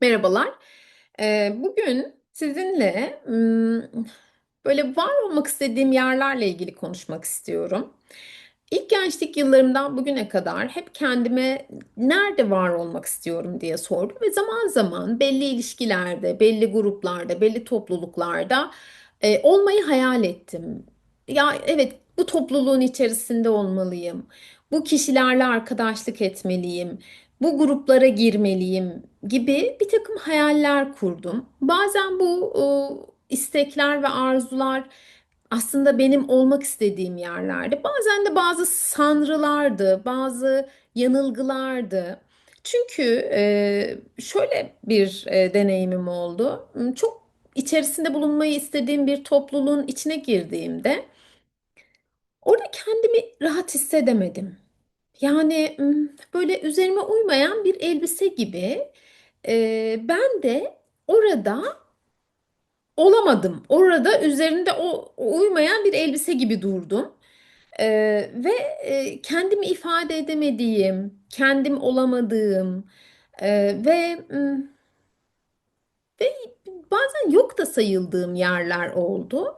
Merhabalar. Bugün sizinle böyle var olmak istediğim yerlerle ilgili konuşmak istiyorum. İlk gençlik yıllarımdan bugüne kadar hep kendime nerede var olmak istiyorum diye sordum ve zaman zaman belli ilişkilerde, belli gruplarda, belli topluluklarda e, olmayı hayal ettim. Ya evet bu topluluğun içerisinde olmalıyım. Bu kişilerle arkadaşlık etmeliyim. Bu gruplara girmeliyim gibi bir takım hayaller kurdum. Bazen bu e, istekler ve arzular aslında benim olmak istediğim yerlerdi. Bazen de bazı sanrılardı, bazı yanılgılardı. Çünkü e, şöyle bir e, deneyimim oldu. Çok içerisinde bulunmayı istediğim bir topluluğun içine girdiğimde orada kendimi rahat hissedemedim. Yani böyle üzerime uymayan bir elbise gibi e, ben de orada olamadım. Orada üzerinde o, uymayan bir elbise gibi durdum. Ee, ve kendimi ifade edemediğim, kendim olamadığım e, ve ve bazen yok da sayıldığım yerler oldu.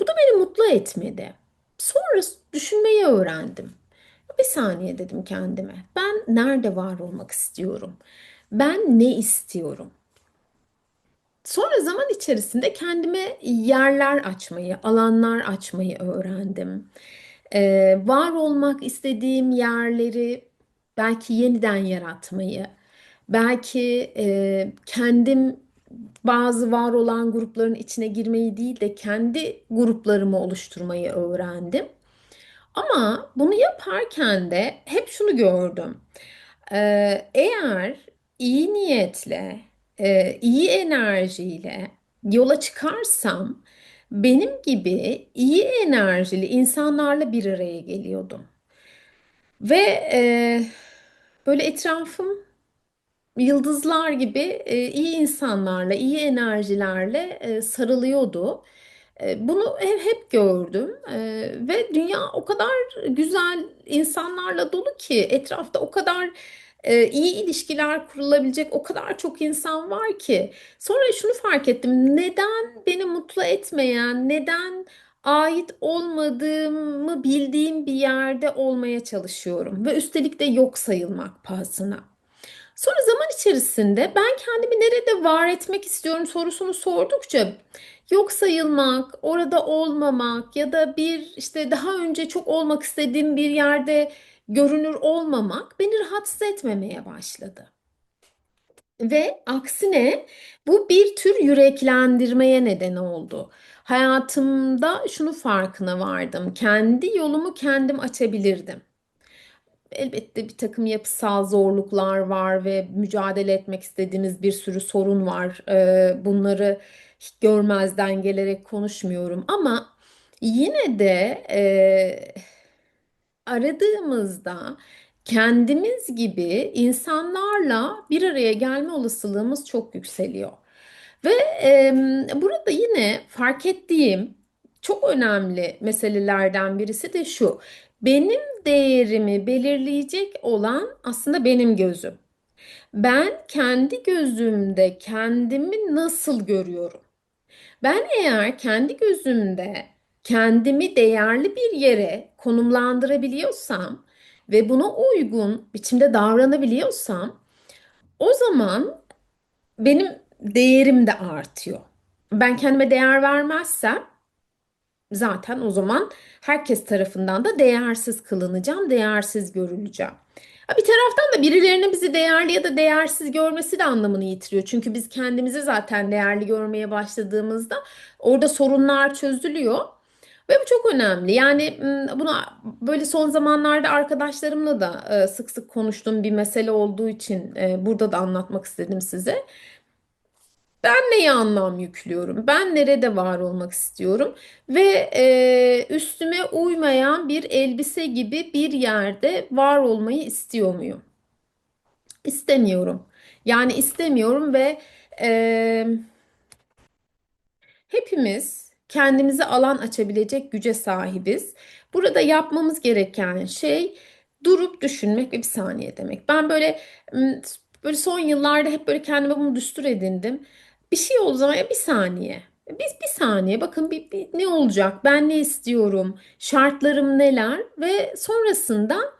Bu da beni mutlu etmedi. Sonra düşünmeyi öğrendim. Bir saniye dedim kendime. Ben nerede var olmak istiyorum? Ben ne istiyorum? Sonra zaman içerisinde kendime yerler açmayı, alanlar açmayı öğrendim. Ee, var olmak istediğim yerleri belki yeniden yaratmayı, belki e, kendim bazı var olan grupların içine girmeyi değil de kendi gruplarımı oluşturmayı öğrendim. Ama bunu yaparken de hep şunu gördüm. Ee, eğer iyi niyetle, e, iyi enerjiyle yola çıkarsam benim gibi iyi enerjili insanlarla bir araya geliyordum. Ve e, böyle etrafım yıldızlar gibi e, iyi insanlarla, iyi enerjilerle e, sarılıyordu. Bunu hep, gördüm ve dünya o kadar güzel insanlarla dolu ki etrafta o kadar iyi ilişkiler kurulabilecek o kadar çok insan var ki. Sonra şunu fark ettim. Neden beni mutlu etmeyen, neden ait olmadığımı bildiğim bir yerde olmaya çalışıyorum ve üstelik de yok sayılmak pahasına. Sonra zaman içerisinde ben kendimi nerede var etmek istiyorum sorusunu sordukça yok sayılmak, orada olmamak ya da bir işte daha önce çok olmak istediğim bir yerde görünür olmamak beni rahatsız etmemeye başladı. Ve aksine bu bir tür yüreklendirmeye neden oldu. Hayatımda şunu farkına vardım. Kendi yolumu kendim açabilirdim. Elbette bir takım yapısal zorluklar var ve mücadele etmek istediğimiz bir sürü sorun var. Ee, bunları görmezden gelerek konuşmuyorum ama yine de e, aradığımızda kendimiz gibi insanlarla bir araya gelme olasılığımız çok yükseliyor. Ve e, burada yine fark ettiğim çok önemli meselelerden birisi de şu. Benim değerimi belirleyecek olan aslında benim gözüm. Ben kendi gözümde kendimi nasıl görüyorum? Ben eğer kendi gözümde kendimi değerli bir yere konumlandırabiliyorsam ve buna uygun biçimde davranabiliyorsam o zaman benim değerim de artıyor. Ben kendime değer vermezsem zaten o zaman herkes tarafından da değersiz kılınacağım, değersiz görüleceğim. Bir taraftan da birilerinin bizi değerli ya da değersiz görmesi de anlamını yitiriyor. Çünkü biz kendimizi zaten değerli görmeye başladığımızda orada sorunlar çözülüyor. Ve bu çok önemli. Yani buna böyle son zamanlarda arkadaşlarımla da sık sık konuştuğum bir mesele olduğu için burada da anlatmak istedim size. Ben neye anlam yüklüyorum? Ben nerede var olmak istiyorum? Ve e, üstüme uymayan bir elbise gibi bir yerde var olmayı istiyor muyum? İstemiyorum. Yani istemiyorum ve e, hepimiz kendimize alan açabilecek güce sahibiz. Burada yapmamız gereken şey durup düşünmek ve bir saniye demek. Ben böyle Böyle son yıllarda hep böyle kendime bunu düstur edindim. Bir şey olduğu ya bir saniye. Biz bir saniye bakın bir, bir ne olacak? Ben ne istiyorum? Şartlarım neler? Ve sonrasında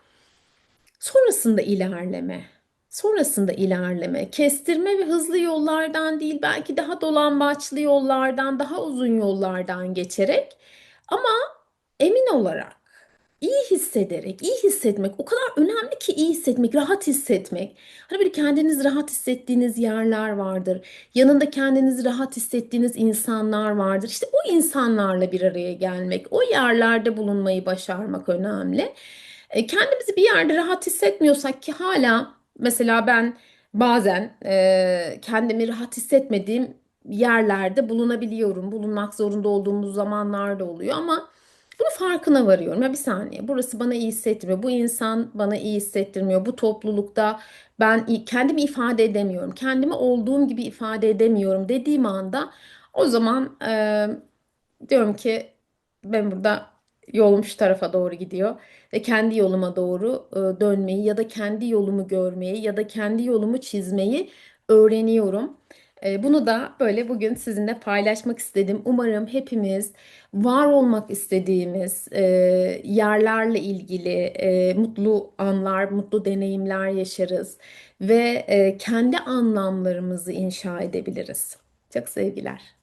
Sonrasında ilerleme. Sonrasında ilerleme. Kestirme ve hızlı yollardan değil, belki daha dolambaçlı yollardan, daha uzun yollardan geçerek ama emin olarak, iyi hissederek, iyi hissetmek o kadar önemli ki iyi hissetmek, rahat hissetmek. Hani böyle kendiniz rahat hissettiğiniz yerler vardır. Yanında kendinizi rahat hissettiğiniz insanlar vardır. İşte o insanlarla bir araya gelmek, o yerlerde bulunmayı başarmak önemli. E, kendimizi bir yerde rahat hissetmiyorsak ki hala mesela ben bazen e, kendimi rahat hissetmediğim yerlerde bulunabiliyorum. Bulunmak zorunda olduğumuz zamanlar da oluyor ama bunu farkına varıyorum. Ya bir saniye burası bana iyi hissettirmiyor. Bu insan bana iyi hissettirmiyor. Bu toplulukta ben kendimi ifade edemiyorum. Kendimi olduğum gibi ifade edemiyorum dediğim anda o zaman e, Diyorum ki ben burada yolum şu tarafa doğru gidiyor ve kendi yoluma doğru e, dönmeyi ya da kendi yolumu görmeyi ya da kendi yolumu çizmeyi öğreniyorum. E, Bunu da böyle bugün sizinle paylaşmak istedim. Umarım hepimiz var olmak istediğimiz e, yerlerle ilgili e, mutlu anlar, mutlu deneyimler yaşarız ve e, kendi anlamlarımızı inşa edebiliriz. Çok sevgiler.